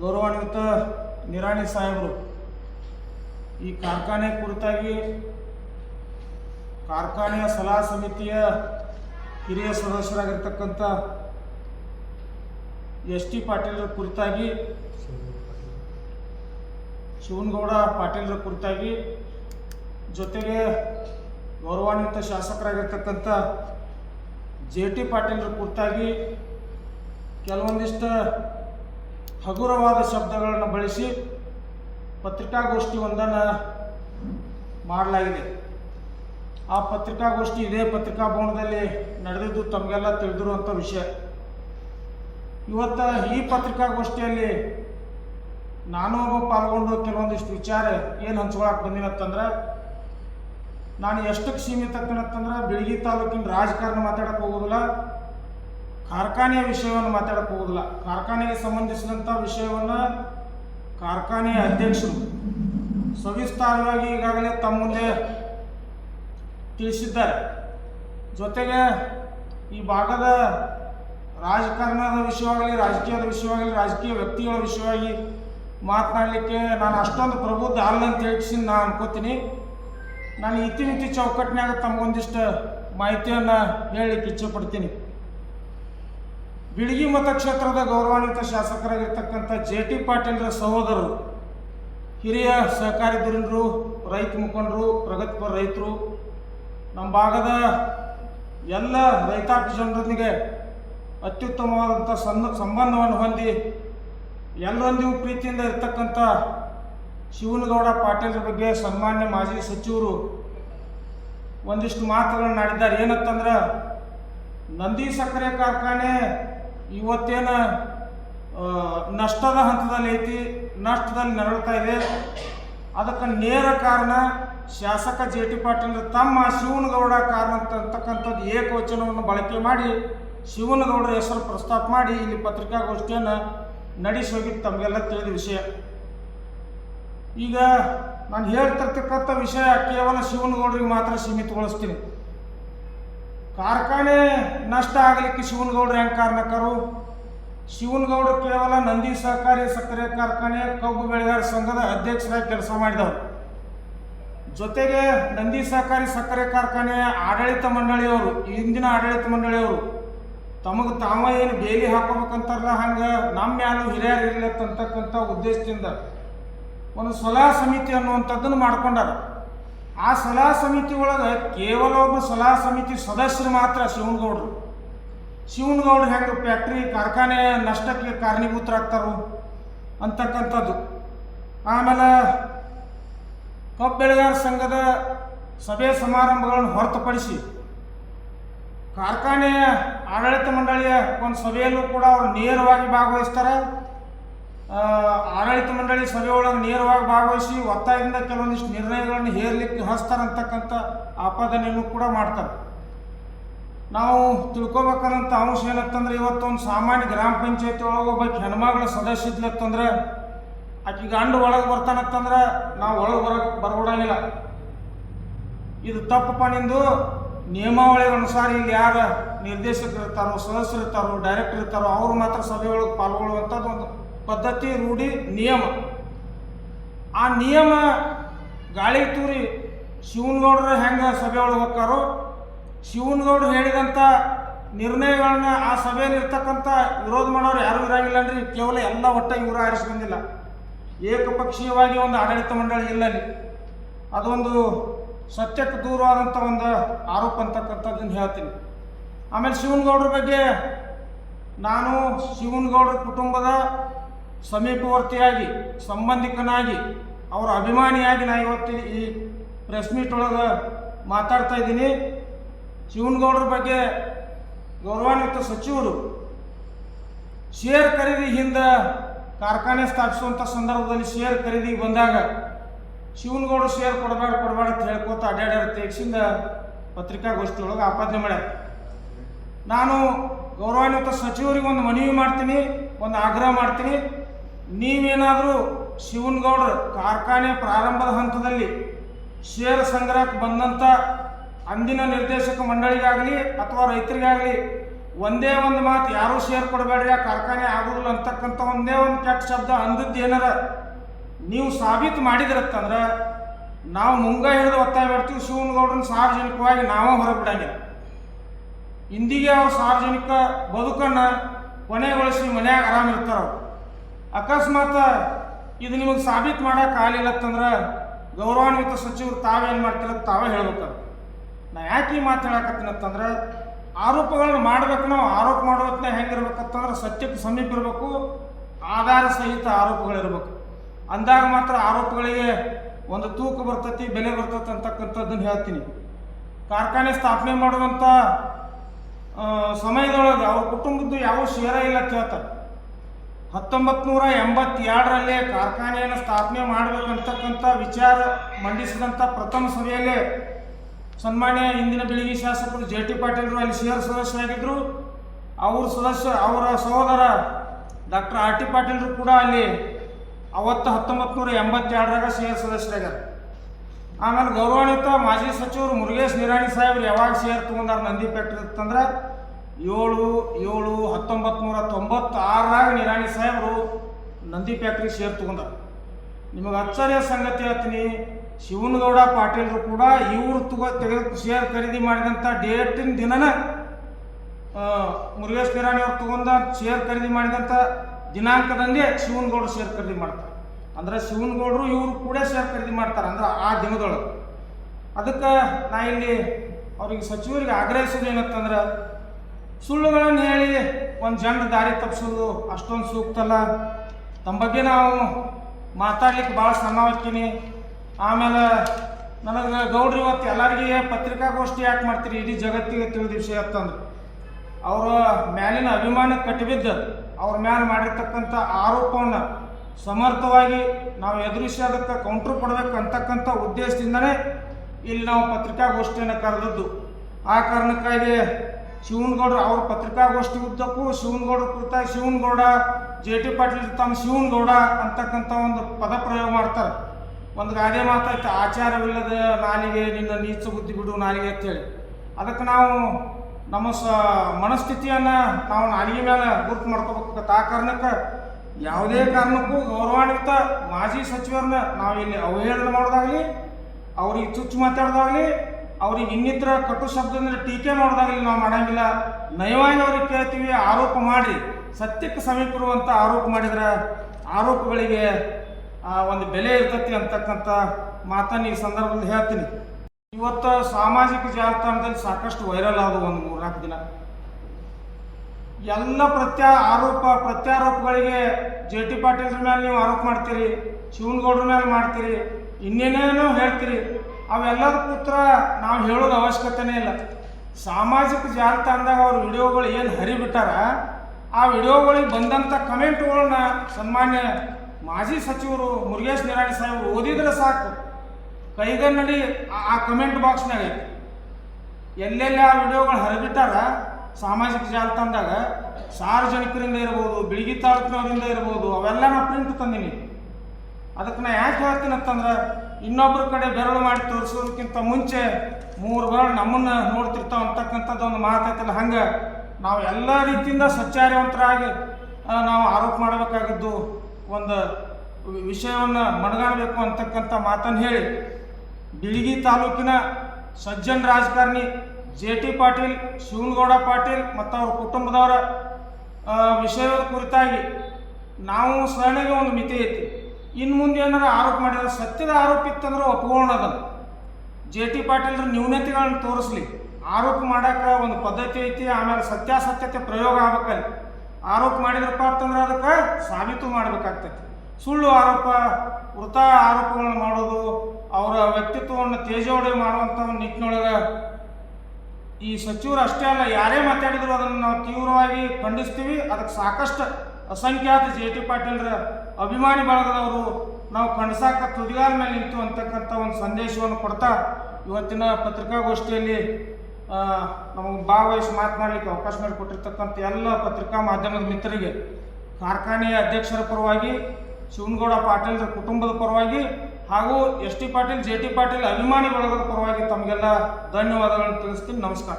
ಗೌರವಾನ್ವಿತ ನಿರಾಣಿ ಸಾಹೇಬರು, ಈ ಕಾರ್ಖಾನೆ ಕುರಿತಾಗಿ ಕಾರ್ಖಾನೆಯ ಸಲಹಾ ಸಮಿತಿಯ ಹಿರಿಯ ಸದಸ್ಯರಾಗಿರ್ತಕ್ಕಂಥ ಎಸ್ ಟಿ ಪಾಟೀಲರ ಕುರಿತಾಗಿ, ಶಿವನಗೌಡ ಪಾಟೀಲರ ಕುರಿತಾಗಿ ಜೊತೆಗೆ ಗೌರವಾನ್ವಿತ ಶಾಸಕರಾಗಿರ್ತಕ್ಕಂಥ ಜೆ ಟಿ ಪಾಟೀಲರ ಕುರಿತಾಗಿ ಕೆಲವೊಂದಿಷ್ಟು ಹಗುರವಾದ ಶಬ್ದಗಳನ್ನು ಬಳಸಿ ಪತ್ರಿಕಾಗೋಷ್ಠಿ ಒಂದನ್ನು ಮಾಡಲಾಗಿದೆ. ಆ ಪತ್ರಿಕಾಗೋಷ್ಠಿ ಇದೇ ಪತ್ರಿಕಾ ಭವನದಲ್ಲಿ ನಡೆದಿದ್ದು ತಮಗೆಲ್ಲ ತಿಳಿದಿರುವಂಥ ವಿಷಯ. ಇವತ್ತು ಈ ಪತ್ರಿಕಾಗೋಷ್ಠಿಯಲ್ಲಿ ನಾನು ಒಬ್ಬ ಪಾಲ್ಗೊಂಡು ಕೆಲವೊಂದಿಷ್ಟು ವಿಚಾರ ಏನು ಹಂಚ್ಕೊಳಕ್ಕೆ ಬಂದಿನತ್ತಂದ್ರೆ, ನಾನು ಎಷ್ಟಕ್ಕೆ ಸೀಮಿತ ಅಂತಂದ್ರೆ ಬೆಳಗಿ ತಾಲೂಕಿನ ರಾಜಕಾರಣ ಮಾತಾಡಕ್ಕೆ ಹೋಗೋದಿಲ್ಲ ಕಾರ್ಖಾನೆಯ ವಿಷಯವನ್ನು ಮಾತಾಡಕ್ಕೆ ಹೋಗೋದಿಲ್ಲ. ಕಾರ್ಖಾನೆಗೆ ಸಂಬಂಧಿಸಿದಂಥ ವಿಷಯವನ್ನು ಕಾರ್ಖಾನೆಯ ಅಧ್ಯಕ್ಷರು ಸವಿಸ್ತಾರವಾಗಿ ಈಗಾಗಲೇ ತಮ್ಮ ಮುಂದೆ ತಿಳಿಸಿದ್ದಾರೆ. ಜೊತೆಗೆ ಈ ಭಾಗದ ರಾಜಕಾರಣದ ವಿಷಯವಾಗಲಿ, ರಾಜಕೀಯದ ವಿಷಯವಾಗಲಿ, ರಾಜಕೀಯ ವ್ಯಕ್ತಿಗಳ ವಿಷಯವಾಗಿ ಮಾತನಾಡಲಿಕ್ಕೆ ನಾನು ಅಷ್ಟೊಂದು ಪ್ರಬುದ್ಧ ಅಲ್ಲ ಅಂತ ಹೇಳಿಸಿ ನಾನು ಅನ್ಕೋತೀನಿ. ನಾನು ಇತಿಮಿತಿ ಚೌಕಟ್ಟಿನಾಗ ತಮಗೊಂದಿಷ್ಟು ಮಾಹಿತಿಯನ್ನು ಹೇಳಲಿಕ್ಕೆ ಇಚ್ಛೆಪಡ್ತೀನಿ ಬಿಳಿಗಿ ಮತಕ್ಷೇತ್ರದ ಗೌರವಾನ್ವಿತ ಶಾಸಕರಾಗಿರ್ತಕ್ಕಂಥ ಜೆ ಟಿ ಪಾಟೀಲ್ರ ಸಹೋದರರು, ಹಿರಿಯ ಸಹಕಾರಿ ಧುರೀಣರು ರೈತ ಮುಖಂಡರು, ಪ್ರಗತಿಪರ ರೈತರು, ನಮ್ಮ ಭಾಗದ ಎಲ್ಲ ರೈತಾಪಿ ಜನರೊಂದಿಗೆ ಅತ್ಯುತ್ತಮವಾದಂಥ ಸನ್ನ, ಸಂಬಂಧವನ್ನು ಹೊಂದಿ ಎಲ್ಲರೊಂದಿಗೂ ಪ್ರೀತಿಯಿಂದ ಇರ್ತಕ್ಕಂಥ ಶಿವನಗೌಡ ಪಾಟೀಲ್ರ ಬಗ್ಗೆ ಸನ್ಮಾನ್ಯ ಮಾಜಿ ಸಚಿವರು ಒಂದಿಷ್ಟು ಮಾತುಗಳನ್ನು ಆಡಿದ್ದಾರೆ. ಏನಂತಂದ್ರೆ, ನಂದಿ ಸಕ್ಕರೆ ಕಾರ್ಖಾನೆ ಇವತ್ತೇನು ನಷ್ಟದ ಹಂತದಲ್ಲಿ ಐತಿ, ನಷ್ಟದಲ್ಲಿ ನರಳ್ತಾ ಇದೆ. ಅದಕ್ಕೆ ನೇರ ಕಾರಣ ಶಾಸಕ ಜೆ ಟಿ ಪಾಟೀಲ್ ತಮ್ಮ ಶಿವನಗೌಡ ಕಾರಣ ಅಂತ ಅಂತಕ್ಕಂಥದ್ದು ಏಕವಚನವನ್ನು ಬಳಕೆ ಮಾಡಿ, ಶಿವನಗೌಡರ ಹೆಸರು ಪ್ರಸ್ತಾಪ ಮಾಡಿ, ಇಲ್ಲಿ ಪತ್ರಿಕಾಗೋಷ್ಠಿಯನ್ನು ನಡೆಸಿ ತಮಗೆಲ್ಲ ತಿಳಿದ ವಿಷಯ. ಈಗ ನಾನು ಹೇಳ್ತಿರ್ತಕ್ಕಂಥ ವಿಷಯ ಕೇವಲ ಶಿವನಗೌಡರಿಗೆ ಮಾತ್ರ ಸೀಮಿತಗೊಳಿಸ್ತೀನಿ. ಕಾರ್ಖಾನೆ ನಷ್ಟ ಆಗಲಿಕ್ಕೆ ಶಿವನಗೌಡರು ಹೆಂಗೆ ಕಾರಣಕರು? ಶಿವನಗೌಡರು ಕೇವಲ ನಂದಿ ಸಹಕಾರಿ ಸಕ್ಕರೆ ಕಾರ್ಖಾನೆ, ಕಬ್ಬು ಬೆಳೆಗಾರ ಸಂಘದ ಅಧ್ಯಕ್ಷರಾಗಿ ಕೆಲಸ ಮಾಡಿದವರು. ಜೊತೆಗೆ ನಂದಿ ಸಹಕಾರಿ ಸಕ್ಕರೆ ಕಾರ್ಖಾನೆಯ ಆಡಳಿತ ಮಂಡಳಿಯವರು ಇಂದಿನ ಆಡಳಿತ ಮಂಡಳಿಯವರು, ತಮಗೆ ತಾವ ಏನು ಬೇಲಿ ಹಾಕೋಬೇಕಂತಾರಲ್ಲ ಹಂಗೆ? ನಮ್ಮ ಮ್ಯಾಲೂ ಹಿರಿಯರು ಇರ್ಲತ್ತಂತಕ್ಕಂಥ ಉದ್ದೇಶದಿಂದ ಒಂದು ಸಲಹಾ ಸಮಿತಿ ಅನ್ನುವಂಥದ್ದನ್ನು ಮಾಡ್ಕೊಂಡಾರ. ಆ ಸಲಹಾ ಸಮಿತಿ ಒಳಗೆ ಕೇವಲ ಒಬ್ಬ ಸಲಹಾ ಸಮಿತಿ ಸದಸ್ಯರು ಮಾತ್ರ ಶಿವನಗೌಡರು. ಶಿವನಗೌಡರು ಹೆಂಗೆ ಫ್ಯಾಕ್ಟ್ರಿ ಕಾರ್ಖಾನೆ ನಷ್ಟಕ್ಕೆ ಕಾರಣೀಭೂತರಾಗ್ತಾರೋ ಅಂತಕ್ಕಂಥದ್ದು. ಆಮೇಲೆ ಕಬ್ಬು ಬೆಳೆಗಾರ ಸಂಘದ ಸಭೆ ಸಮಾರಂಭಗಳನ್ನು ಹೊರತುಪಡಿಸಿ ಕಾರ್ಖಾನೆಯ ಆಡಳಿತ ಮಂಡಳಿಯ ಒಂದು ಸಭೆಯಲ್ಲೂ ಕೂಡ ಅವರು ನೇರವಾಗಿ ಭಾಗವಹಿಸ್ತಾರೆ. ಆಡಳಿತ ಮಂಡಳಿ ಸಭೆಯೊಳಗೆ ನೇರವಾಗಿ ಭಾಗವಹಿಸಿ ಒತ್ತಾಯದಿಂದ ಕೆಲವೊಂದಿಷ್ಟು ನಿರ್ಣಯಗಳನ್ನು ಹೇರ್ಲಿಕ್ಕೆ ಹಸ್ತಾರಂತಕ್ಕಂಥ ಆಪಾದನೆಯನ್ನು ಕೂಡ ಮಾಡ್ತಾರೆ. ನಾವು ತಿಳ್ಕೊಬೇಕನ್ನಂಥ ಅಂಶ ಏನತ್ತಂದ್ರೆ ಇವತ್ತು ಒಂದು ಸಾಮಾನ್ಯ ಗ್ರಾಮ ಪಂಚಾಯತಿ ಒಳಗೆ ಒಬ್ಬ ಹೆಣ್ಮಗಳ ಸದಸ್ಯ ಇದ್ಲತ್ತಂದ್ರೆ ಆಕೆ ಗಂಡು ಒಳಗೆ ಬರ್ತಾನತ್ತಂದ್ರೆ ನಾವು ಒಳಗೆ ಬರಕ್ಕೆ ಬರ್ಬಿಡಂಗಿಲ್ಲ. ಇದು ತಪ್ಪಪ್ಪ ನಿಂದು? ನಿಯಮಾವಳಿ ಅನುಸಾರ ಇಲ್ಲಿ ಯಾರು ನಿರ್ದೇಶಕರು ಇರ್ತಾರೋ ಸದಸ್ಯರು ಇರ್ತಾರೋ ಡೈರೆಕ್ಟರ್ ಇರ್ತಾರೋ ಅವರು ಮಾತ್ರ ಸಭೆಯೊಳಗೆ ಪಾಲ್ಗೊಳ್ಳುವಂಥದ್ದು ಒಂದು ಪದ್ಧತಿ ರೂಢಿ ನಿಯಮ. ಆ ನಿಯಮ ಗಾಳಿ ತೂರಿ ಶಿವನಗೌಡರು ಹೆಂಗೆ ಒಳಗೆ ಹೋಗ್ತಾರೋ, ಶಿವನಗೌಡರು ಹೇಳಿದಂಥ ನಿರ್ಣಯಗಳನ್ನ ಆ ಸಭೆಯಲ್ಲಿ ಇರ್ತಕ್ಕಂಥ ವಿರೋಧ ಮಾಡೋರು ಯಾರೂ ಇರಂಗಿಲ್ಲ ಅಂದ್ರೆ ಕೇವಲ ಎಲ್ಲ ಒಟ್ಟಾಗಿ ಇವರು ಬಂದಿಲ್ಲ. ಏಕಪಕ್ಷೀಯವಾಗಿ ಒಂದು ಆಡಳಿತ ಮಂಡಳಿ ಇಲ್ಲ ಅದೊಂದು ಸತ್ಯಕ್ಕೆ ದೂರವಾದಂಥ ಒಂದು ಆರೋಪ ಅಂತಕ್ಕಂಥದ್ದನ್ನು ಹೇಳ್ತೀನಿ. ಆಮೇಲೆ ಶಿವನಗೌಡ್ರ ಬಗ್ಗೆ ನಾನು ಶಿವನಗೌಡ್ರ ಕುಟುಂಬದ ಸಮೀಪವರ್ತಿಯಾಗಿ, ಸಂಬಂಧಿಕನಾಗಿ, ಅವರ ಅಭಿಮಾನಿಯಾಗಿ ನಾ ಇವತ್ತು ಈ ಪ್ರೆಸ್ ಮೀಟ್ ಒಳಗೆ ಮಾತಾಡ್ತಾ ಇದ್ದೀನಿ. ಶಿವನಗೌಡರ ಬಗ್ಗೆ ಗೌರವಾನ್ವಿತ ಸಚಿವರು ಶೇರ್ ಖರೀದಿ ಹಿಂದೆ ಕಾರ್ಖಾನೆ ಸ್ಥಾಪಿಸುವಂಥ ಸಂದರ್ಭದಲ್ಲಿ ಶೇರ್ ಖರೀದಿಗೆ ಬಂದಾಗ ಶಿವನಗೌಡರು ಶೇರ್ ಕೊಡಬೇಡ ಕೊಡಬೇಡ ಅಂತ ಹೇಳ್ಕೊತ ಅಡ್ಡಾಡ್ಯಾರ ತೆಗ್ಸಿಂದ ಪತ್ರಿಕಾಗೋಷ್ಠಿಯೊಳಗೆ ಆಪಾದನೆ ಮಾಡ್ಯಾರ. ನಾನು ಗೌರವಾನ್ವಿತ ಸಚಿವರಿಗೆ ಒಂದು ಮನವಿ ಮಾಡ್ತೀನಿ, ಒಂದು ಆಗ್ರಹ ಮಾಡ್ತೀನಿ. ನೀವೇನಾದರೂ ಶಿವನಗೌಡ್ರ ಕಾರ್ಖಾನೆ ಪ್ರಾರಂಭದ ಹಂತದಲ್ಲಿ ಷೇರ್ ಸಂಗ್ರಹಕ್ಕೆ ಬಂದಂಥ ಅಂದಿನ ನಿರ್ದೇಶಕ ಮಂಡಳಿಗಾಗಲಿ ಅಥವಾ ರೈತರಿಗಾಗಲಿ ಒಂದೇ ಒಂದು ಮಾತು, ಯಾರೂ ಶೇರ್ ಕೊಡಬೇಡ್ರಿ, ಆ ಕಾರ್ಖಾನೆ ಆಗೋದಿಲ್ಲ ಅಂತಕ್ಕಂಥ ಒಂದೇ ಒಂದು ಕೆಟ್ಟ ಶಬ್ದ ಅಂದದ್ದು ಏನಾರ ನೀವು ಸಾಬೀತು ಮಾಡಿದಿರತ್ತಂದ್ರೆ ನಾವು ಮುಂಗ ಹಿಡಿದು ಒತ್ತಾಯ ಮಾಡ್ತೀವಿ, ಶಿವನಗೌಡರನ್ನ ಸಾರ್ವಜನಿಕವಾಗಿ ನಾವೇ ಹೊರಬಿಡಂಗಿಲ್ಲ. ಇಂದಿಗೆ ಅವ್ರ ಸಾರ್ವಜನಿಕ ಬದುಕನ್ನು ಕೊನೆಗೊಳಿಸಿ ಮನೆಯಾಗ ಆರಾಮಿರ್ತಾರವ್ರು ಅಕಸ್ಮಾತ್ ಇದು ನಿಮಗೆ ಸಾಬೀತು ಮಾಡಕ್ಕೆ ಆಗಲಿಲ್ಲತ್ತಂದ್ರೆ ಗೌರವಾನ್ವಿತ ಸಚಿವರು ತಾವೇನು ಮಾಡ್ತೀರ ತಾವೇ ಹೇಳ್ಬೇಕು ನಾ ಯಾಕೆ ಈ ಮಾತು ಹೇಳಕತ್ತೀನತ್ತಂದ್ರೆ ಆರೋಪಗಳನ್ನು ಮಾಡ್ಬೇಕು ನಾವು, ಆರೋಪ ಮಾಡೋ ಹೆಂಗಿರ್ಬೇಕಂತಂದ್ರೆ ಸತ್ಯಕ್ಕೆ ಸಮೀಪ ಇರಬೇಕು, ಆಧಾರ ಸಹಿತ ಆರೋಪಗಳಿರ್ಬೇಕು. ಅಂದಾಗ ಮಾತ್ರ ಆರೋಪಗಳಿಗೆ ಒಂದು ತೂಕ ಬರ್ತತಿ, ಬೆಲೆ ಬರ್ತತಿ ಅಂತಕ್ಕಂಥದ್ದನ್ನು ಹೇಳ್ತೀನಿ. ಕಾರ್ಖಾನೆ ಸ್ಥಾಪನೆ ಮಾಡುವಂಥ ಸಮಯದೊಳಗೆ ಅವ್ರ ಕುಟುಂಬದ್ದು ಯಾವ ಶೇರ ಇಲ್ಲ ಅಂತ ಹತ್ತೊಂಬತ್ತು ನೂರ ಎಂಬತ್ತೆರಡರಲ್ಲೇ ಕಾರ್ಖಾನೆಯನ್ನು ಸ್ಥಾಪನೆ ಮಾಡಬೇಕಂತಕ್ಕಂಥ ವಿಚಾರ ಮಂಡಿಸಿದಂಥ ಪ್ರಥಮ ಸಭೆಯಲ್ಲಿ ಸನ್ಮಾನ್ಯ ಇಂದಿನ ಬೆಳಗ್ಗೆ ಶಾಸಕರು ಜೆ ಟಿ ಪಾಟೀಲ್ರು ಅಲ್ಲಿ ಸೇರ್ ಸದಸ್ಯರಾಗಿದ್ದರು ಅವ್ರ ಸದಸ್ಯ, ಅವರ ಸಹೋದರ ಡಾಕ್ಟರ್ ಆರ್ ಟಿ ಪಾಟೀಲ್ರು ಕೂಡ ಅಲ್ಲಿ ಅವತ್ತು ಹತ್ತೊಂಬತ್ತು ನೂರ ಎಂಬತ್ತೆರಡರಾಗ ಸೇರ್ ಸದಸ್ಯರಾಗ್ಯಾರ. ಆಮೇಲೆ ಗೌರವಾನ್ವಿತ ಮಾಜಿ ಸಚಿವರು ಮುರುಗೇಶ್ ನಿರಾಣಿ ಸಾಹೇಬ್ರು ಯಾವಾಗ ಸೇರ್ ತೊಗೊಂಡಾರ ನಂದಿ ಫ್ಯಾಕ್ಟ್ರಿ ಅಂತಂದ್ರೆ ಏಳು ಏಳು ಹತ್ತೊಂಬತ್ತು ನೂರ ತೊಂಬತ್ತಾರರಾಗ ನಿರಾಣಿ ಸಾಹೇಬರು ನಂದಿ ಫ್ಯಾಕ್ಟ್ರಿ ಶೇರ್ ತಗೊಂಡರು. ನಿಮಗೆ ಅಚ್ಚರಿಯ ಸಂಗತಿ ಹೇಳ್ತೀನಿ, ಶಿವನಗೌಡ ಪಾಟೀಲರು ಕೂಡ ಇವರು ತಗೋ ತೆಗೆದು ಶೇರ್ ಖರೀದಿ ಮಾಡಿದಂಥ ಡೇಟಿನ ದಿನನ ಮುರುಗೇಶ್ ನಿರಾಣಿ ಅವ್ರು ತಗೊಂಡ ಶೇರ್ ಖರೀದಿ ಮಾಡಿದಂಥ ದಿನಾಂಕದಂದೇ ಶಿವನಗೌಡರು ಶೇರ್ ಖರೀದಿ ಮಾಡ್ತಾರೆ. ಅಂದ್ರೆ ಶಿವನಗೌಡರು ಇವರು ಕೂಡ ಶೇರ್ ಖರೀದಿ ಮಾಡ್ತಾರೆ ಅಂದ್ರೆ ಆ ದಿನದೊಳಗೆ. ಅದಕ್ಕೆ ನಾ ಇಲ್ಲಿ ಅವ್ರಿಗೆ ಸಚಿವರಿಗೆ ಆಗ್ರಹಿಸೋದು ಏನಂತಂದ್ರೆ, ಸುಳ್ಳುಗಳನ್ನು ಹೇಳಿ ಒಂದು ಜನ ದಾರಿ ತಪ್ಪಿಸೋದು ಅಷ್ಟೊಂದು ಸೂಕ್ತ ಅಲ್ಲ ತಮ್ಮ ಬಗ್ಗೆ ನಾವು ಮಾತಾಡ್ಲಿಕ್ಕೆ ಭಾಳ ಶ್ರಮ ಹಾಕ್ತೀನಿ ಆಮೇಲೆ ನನಗೆ ಗೌಡ್ರಿ ಇವತ್ತು ಎಲ್ಲರಿಗೆ ಪತ್ರಿಕಾಗೋಷ್ಠಿ ಯಾಕೆ ಮಾಡ್ತೀರಿ? ಇಡೀ ಜಗತ್ತಿಗೆ ತಿಳಿದ ವಿಷಯ ಅಂತಂದ್ರೆ. ಅವರ ಮ್ಯಾಲಿನ ಅಭಿಮಾನಕ್ಕೆ ಕಟ್ಟಿಬಿದ್ದು, ಅವ್ರ ಮ್ಯಾಲೆ ಮಾಡಿರ್ತಕ್ಕಂಥ ಆರೋಪವನ್ನು ಸಮರ್ಥವಾಗಿ ನಾವು ಎದುರಿಸಿ ಅದಕ್ಕೆ ಕೌಂಟ್ರ್ ಕೊಡಬೇಕು ಅಂತಕ್ಕಂಥ ಉದ್ದೇಶದಿಂದನೇ ಇಲ್ಲಿ ನಾವು ಪತ್ರಿಕಾಗೋಷ್ಠಿಯನ್ನು ಕರೆದದ್ದು. ಆ ಕಾರಣಕ್ಕಾಗಿ ಶಿವನಗೌಡರು ಅವ್ರ ಪತ್ರಿಕಾಗೋಷ್ಠಿ ಉದ್ದಕ್ಕೂ ಶಿವನಗೌಡರು ಕುರಿತಾಗಿ ಶಿವನಗೌಡ ಜೆ ಟಿ ಪಾಟೀಲ್ ತಮ್ಮ ಶಿವನಗೌಡ ಅಂತಕ್ಕಂಥ ಒಂದು ಪದ ಪ್ರಯೋಗ ಮಾಡ್ತಾರೆ. ಒಂದು ಗಾದೆ ಮಾತಾಯ್ತು, ಆಚಾರವಿಲ್ಲದ ನಾಲಿಗೆ ನಿನ್ನ ನೀಚ ಬುದ್ಧಿ ಬಿಡು ನಾಲಿಗೆ ಅಂತೇಳಿ. ಅದಕ್ಕೆ ನಾವು ನಮ್ಮ ಸ ಮನಸ್ಥಿತಿಯನ್ನು ನಾವು ನಾಲಿಗೆ ಮೇಲೆ ಗುರುತು ಮಾಡ್ಕೋಬೇಕು. ಆ ಕಾರಣಕ್ಕೆ ಯಾವುದೇ ಕಾರಣಕ್ಕೂ ಗೌರವಾನ್ವಿತ ಮಾಜಿ ಸಚಿವರನ್ನ ನಾವು ಇಲ್ಲಿ ಅವಹೇಳನ ಮಾಡೋದಾಗಲಿ, ಅವ್ರಿಗೆ ಚುಚ್ಚು ಮಾತಾಡೋದಾಗಲಿ ಅವ್ರಿಗೆ ಇನ್ನಿತರ ಕಟು ಶಬ್ದದಿಂದ ಟೀಕೆ ಮಾಡೋದಾಗಲಿ ನಾವು ಮಾಡಂಗಿಲ್ಲ. ನಯವಾಗಿ ಅವ್ರಿಗೆ ಕೇಳ್ತೀವಿ, ಆರೋಪ ಮಾಡಿ. ಸತ್ಯಕ್ಕೆ ಸಮೀಪ ಇರುವಂಥ ಆರೋಪ ಮಾಡಿದ್ರೆ ಆರೋಪಗಳಿಗೆ ಒಂದು ಬೆಲೆ ಇರ್ತತಿ ಅಂತಕ್ಕಂಥ ಮಾತನ್ನು ಈ ಸಂದರ್ಭದಲ್ಲಿ ಹೇಳ್ತೀನಿ. ಇವತ್ತು ಸಾಮಾಜಿಕ ಜಾಲತಾಣದಲ್ಲಿ ಸಾಕಷ್ಟು ವೈರಲ್ ಆದವು ಒಂದು ಮೂರ್ನಾಲ್ಕು ದಿನ. ಎಲ್ಲ ಪ್ರತ್ಯಾ, ಆರೋಪ, ಪ್ರತ್ಯಾರೋಪಗಳಿಗೆ ಜೆ ಟಿ ಪಾಟೀಲ್ರ ಮೇಲೆ ನೀವು ಆರೋಪ ಮಾಡ್ತೀರಿ, ಶಿವನಗೌಡ್ರ ಮೇಲೆ ಮಾಡ್ತೀರಿ, ಇನ್ನೇನೇನೋ ಹೇಳ್ತೀರಿ. ಅವೆಲ್ಲದಕ್ಕೂ ಉತ್ತರ ನಾವು ಹೇಳೋದು ಅವಶ್ಯಕತೆನೇ ಇಲ್ಲ. ಸಾಮಾಜಿಕ ಜಾಲತಾಣದಾಗ ಅವ್ರ ವಿಡಿಯೋಗಳು ಏನು ಹರಿಬಿಟ್ಟಾರ, ಆ ವಿಡಿಯೋಗಳಿಗೆ ಬಂದಂಥ ಕಮೆಂಟ್ಗಳನ್ನ ಸನ್ಮಾನ್ಯ ಮಾಜಿ ಸಚಿವರು ಮುರುಗೇಶ್ ನಿರಾಣಿ ಸಾಹೇಬರು ಓದಿದ್ರೆ ಸಾಕು. ಕೈಗನ್ನಡಿ ಆ- ಕಮೆಂಟ್ ಬಾಕ್ಸ್ನಾಗ ಎಲ್ಲೆಲ್ಲಿ ಆ ವಿಡಿಯೋಗಳು ಹರಿಬಿಟ್ಟಾರ, ಸಾಮಾಜಿಕ ಜಾಲತಾಣದಾಗ ಸಾರ್ವಜನಿಕರಿಂದ ಇರ್ಬೋದು, ಬಿಳಿಗಿ ತಾಲೂಕಿನವರಿಂದ ಇರ್ಬೋದು, ಅವೆಲ್ಲ ನಾ ಪ್ರಿಂಟ್ ತಂದೀನಿ. ಅದಕ್ಕೆ ನಾ ಯಾಕೆ ಹೇಳ್ತೀನಿ ಅಂತಂದ್ರೆ ಇನ್ನೊಬ್ಬರ ಕಡೆ ಬೆರಳು ಮಾಡಿ ತೋರಿಸೋದಕ್ಕಿಂತ ಮುಂಚೆ ಮೂರು ಬೆರಳು ನಮ್ಮನ್ನು ನೋಡ್ತಿರ್ತಾವ ಅಂತಕ್ಕಂಥದ್ದು ಒಂದು ಮಾತೈತಲ್ಲ, ಹಂಗೆ ನಾವು ಎಲ್ಲ ರೀತಿಯಿಂದ ಸ್ವಚ್ಛಾರ್ಯವಂತರಾಗಿ ನಾವು ಆರೋಪ ಮಾಡಬೇಕಾಗಿದ್ದು ಒಂದು ವಿಷಯವನ್ನು ಮಣಗಾಡಬೇಕು ಅಂತಕ್ಕಂಥ ಮಾತನ್ನು ಹೇಳಿ ಬಿಳಿಗಿ ತಾಲೂಕಿನ ಸಜ್ಜನ್ ರಾಜಕಾರಣಿ ಜೆ ಟಿ ಪಾಟೀಲ್, ಶಿವನಗೌಡ ಪಾಟೀಲ್ ಮತ್ತು ಅವ್ರ ಕುಟುಂಬದವರ ವಿಷಯದ ಕುರಿತಾಗಿ ನಾವು ಸರಣಿಗೆ ಒಂದು ಮಿತಿ ಐತಿ. ಇನ್ನು ಮುಂದೆ ಏನಾರ ಆರೋಪ ಮಾಡಿದ್ರೆ ಸತ್ಯದ ಆರೋಪ ಇತ್ತಂದ್ರೆ ಒಪ್ಕೊಳ್ಳೋಣ ಜೆ ಟಿ ಪಾಟೀಲ್ರ ನ್ಯೂನತೆಗಳನ್ನು ತೋರಿಸ್ಲಿ. ಆರೋಪ ಮಾಡೋಕೆ ಒಂದು ಪದ್ಧತಿ ಐತಿ, ಆಮೇಲೆ ಸತ್ಯಾಸತ್ಯತೆ ಪ್ರಯೋಗ ಆಗ್ಬೇಕಲ್ಲಿ. ಆರೋಪ ಮಾಡಿದ್ರಪ್ಪ ಅಂತಂದ್ರೆ ಅದಕ್ಕೆ ಸಾಬೀತು ಮಾಡಬೇಕಾಗ್ತೈತಿ. ಸುಳ್ಳು ಆರೋಪ ವೃತ ಆರೋಪಗಳನ್ನು ಮಾಡೋದು, ಅವರ ವ್ಯಕ್ತಿತ್ವವನ್ನು ತೇಜೋಡೆ ಮಾಡುವಂಥ ಒಂದು ನಿಟ್ಟಿನೊಳಗೆ ಈ ಸಚಿವರು ಅಷ್ಟೇ ಅಲ್ಲ, ಯಾರೇ ಮಾತಾಡಿದ್ರು ಅದನ್ನು ನಾವು ತೀವ್ರವಾಗಿ ಖಂಡಿಸ್ತೀವಿ, ಅದಕ್ಕೆ ಸಾಕಷ್ಟು ಅಸಂಖ್ಯಾತ ಜೆ ಟಿ ಪಾಟೀಲ್ರ ಅಭಿಮಾನಿ ಬಳಗದವರು ನಾವು ಕಣ್ಸಾಕ ತುದಿಗಾರ ಮೇಲೆ ನಿಂತು ಅಂತಕ್ಕಂಥ ಒಂದು ಸಂದೇಶವನ್ನು ಕೊಡ್ತಾ ಇವತ್ತಿನ ಪತ್ರಿಕಾಗೋಷ್ಠಿಯಲ್ಲಿ ನಮಗೆ ಭಾಗವಹಿಸಿ ಮಾತನಾಡಲಿಕ್ಕೆ ಅವಕಾಶ ಮಾಡಿಕೊಟ್ಟಿರ್ತಕ್ಕಂಥ ಎಲ್ಲ ಪತ್ರಿಕಾ ಮಾಧ್ಯಮದ ಮಿತ್ರರಿಗೆ, ಕಾರ್ಖಾನೆಯ ಅಧ್ಯಕ್ಷರ ಪರವಾಗಿ, ಶಿವನಗೌಡ ಪಾಟೀಲ್ರ ಕುಟುಂಬದ ಪರವಾಗಿ ಹಾಗೂ S T Patil, J T Patil ಅಭಿಮಾನಿ ಬಳಗದ ಪರವಾಗಿ ತಮಗೆಲ್ಲ ಧನ್ಯವಾದಗಳನ್ನು ತಿಳಿಸ್ತೀನಿ. ನಮಸ್ಕಾರ.